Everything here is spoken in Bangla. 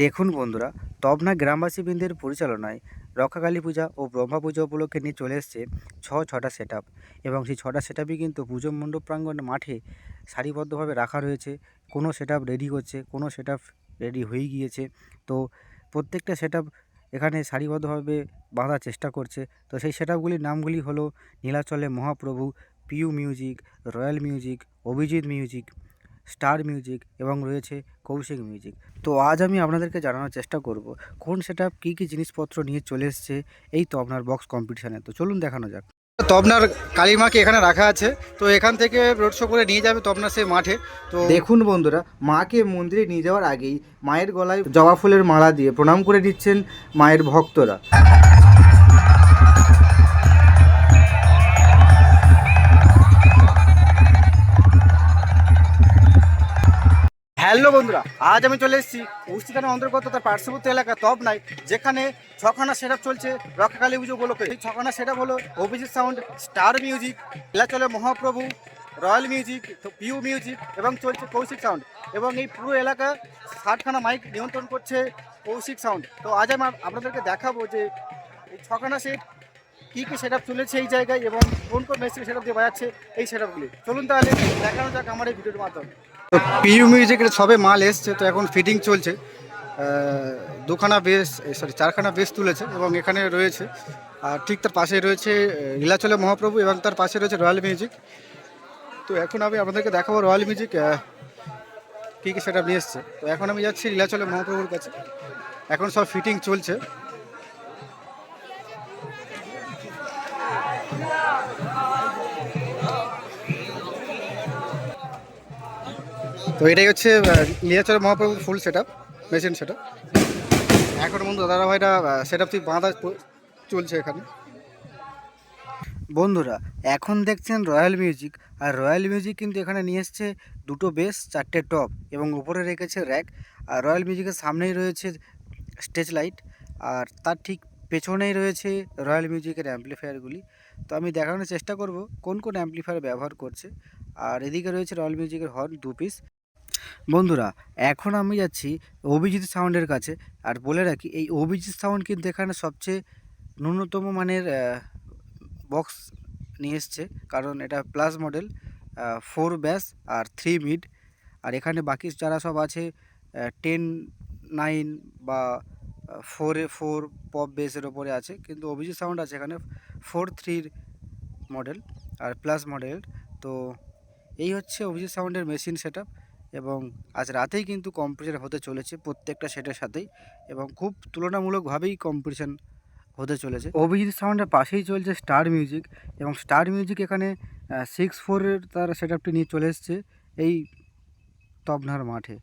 দেখুন বন্ধুরা, তবনা গ্রামবাসী বৃন্দের পরিচালনায় রক্ষাকালী পূজা ও ব্রহ্মা পূজা উপলক্ষে নিয়ে চলে এসছে ছ, ছটা সেট এবং সেই ছটা সেট কিন্তু পুজো মণ্ডপ প্রাঙ্গণ মাঠে সারিবদ্ধভাবে রাখা রয়েছে। কোনো সেট রেডি করছে, কোনো সেট রেডি হয়ে গিয়েছে। তো প্রত্যেকটা সেট এখানে সারিবদ্ধভাবে বাঁধার চেষ্টা করছে। তো সেই সেট নামগুলি হলো নীলাচলে Mahaprabhu, Piu music, royal music, Abhijit music star music এবং রয়েছে কৌশিক মিউজিক। তো আজ আমি আপনাদেরকে জানানোর চেষ্টা করব, কোন সেটা কী কী জিনিসপত্র নিয়ে চলে এসছে এই তো আপনার বক্স কম্পিটিশানে তো চলুন দেখানো যাক। তবনার কালীমাকে এখানে রাখা আছে, তো এখান থেকে রোড শো করে নিয়ে যাবে তবনার সেই মাঠে। তো দেখুন বন্ধুরা, মাকে মন্দিরে নিয়ে যাওয়ার আগেই মায়ের গলায় জবা ফুলের মালা দিয়ে প্রণাম করে দিচ্ছেন মায়ের ভক্তরা। হ্যালো বন্ধুরা, আজ আমি চলে এসেছি উস্তি থানার অন্তর্গত তার পার্শ্ববর্তী এলাকা তব নাই, যেখানে ছখানা সেট চলছে রক্ষাকালী পুজো উপলক্ষে। এই ছখানা সেট হলো অভিজিৎ সাউন্ড, স্টার মিউজিক এলা চলে Mahaprabhu, royal music, Piu music এবং চলছে কৌশিক সাউন্ড। এবং এই পুরো এলাকা ষাটখানা মাইক নিয়ন্ত্রণ করছে কৌশিক সাউন্ড। তো আজ আমি আপনাদেরকে দেখাবো যে এই ছখানা সেট কী কী সেট চলেছে এই জায়গায় এবং কোন কোন মেশিন সেট দিয়ে বাজাচ্ছে এই সেট চলুন তাহলে দেখানো যাক আমার এই ভিডিওর মাধ্যমে। তো পিইউ মিউজিকের সবে মাল এসছে, তো এখন ফিটিং চলছে। দুখানা বেস সরি চারখানা বেস তুলেছে এবং এখানে রয়েছে, আর ঠিক তার পাশে রয়েছে লীলাচলে মহাপ্রভু এবং তার পাশে রয়েছে রয়্যাল মিউজিক তো এখন আমি আপনাদেরকে দেখাবো রয়্যাল মিউজিক কী কী সেটা নিয়ে এসছে। তো এখন আমি যাচ্ছি লীলাচলে মহাপ্রভুর কাছে। এখন সব ফিটিং চলছে। তো এটাই হচ্ছে লীলাচলে মহাপ্রভুর full set up machine set up এখন বন্ধু, দাদা ভাইটা সেট আপ বাঁধা চলছে এখানে। বন্ধুরা, এখন দেখছেন রয়্যাল মিউজিক আর রয়্যাল মিউজিক কিন্তু এখানে নিয়ে এসছে দুটো বেস চারটে টপ এবং উপরে রেখেছে র্যাক আর রয়্যাল মিউজিকের সামনেই রয়েছে স্টেজ লাইট আর তার ঠিক পেছনেই রয়েছে রয়্যাল মিউজিকের অ্যাম্পলিফায়ারগুলি তো আমি দেখানোর চেষ্টা করব কোন কোন অ্যাম্পলিফায়ার ব্যবহার করছে। আর এদিকে রয়েছে রয়্যাল মিউজিকের হর্ন দু পিস বন্ধুরা, এখন আমি যাচ্ছি অভিজিৎ সাউন্ডের কাছে। আর বলে রাখি, এই অভিজিৎ সাউন্ড কিন্তু এখানে সবচেয়ে ন্যূনতম মানের বক্স নিয়ে এসছে। কারণ এটা প্লাস মডেল ফোর ব্যাস আর থ্রি মিড আর এখানে বাকি যারা সব আছে টেন নাইন বা ফোরে ফোর পপ বেসের ওপরে আছে। কিন্তু অভিজিৎ সাউন্ড আছে এখানে ফোর থ্রির মডেল আর প্লাস মডেল তো এই হচ্ছে অভিজিৎ সাউন্ডের মেশিন সেট এবং আজ রাতেই কিন্তু কম্পিটিশান হতে চলেছে প্রত্যেকটা সেটের সাথেই এবং খুব তুলনামূলকভাবেই কম্পিটিশান হতে চলেছে। অভিজিৎ সাউন্ডের পাশেই চলছে স্টার মিউজিক এবং স্টার মিউজিক এখানে সিক্স ফোরের তার সেট আপটি নিয়ে চলে এসছে এই তবনার মাঠে।